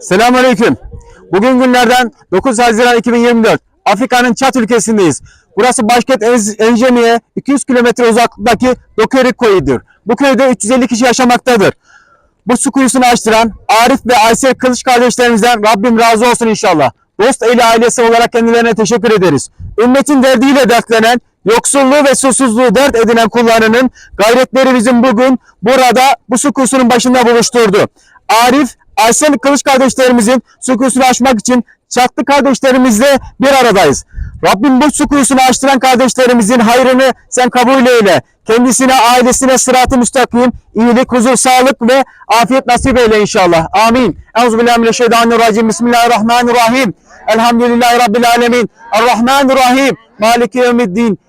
Selamünaleyküm. Bugün günlerden 9 Haziran 2024. Afrika'nın Çat ülkesindeyiz. Burası başkent Enjemi'ye 200 kilometre uzaklıktaki Dokuerik köyüdür. Bu köyde 350 kişi yaşamaktadır. Bu su kuyusunu açtıran Arif ve Aysel Kılıç kardeşlerimizden Rabbim razı olsun inşallah. Dost eli ailesi olarak kendilerine teşekkür ederiz. Ümmetin derdiyle dertlenen, yoksulluğu ve susuzluğu dert edinen kullarının gayretleri bizim bugün burada bu su kuyusunun başında buluşturdu. Arif, Aysel Kılıç kardeşlerimizin su kuyusunu açmak için çatlı kardeşlerimizle bir aradayız. Rabbim bu su kuyusunu açtıran kardeşlerimizin hayrını sen kabul eyle. Kendisine, ailesine sırat-ı müstakim, iyilik, huzur, sağlık ve afiyet nasip eyle inşallah. Amin. Euzubillahimineşşeytanirracim. Bismillahirrahmanirrahim. Elhamdülillahi Rabbil alemin. Errahmanirrahim. Maliki yevmiddin.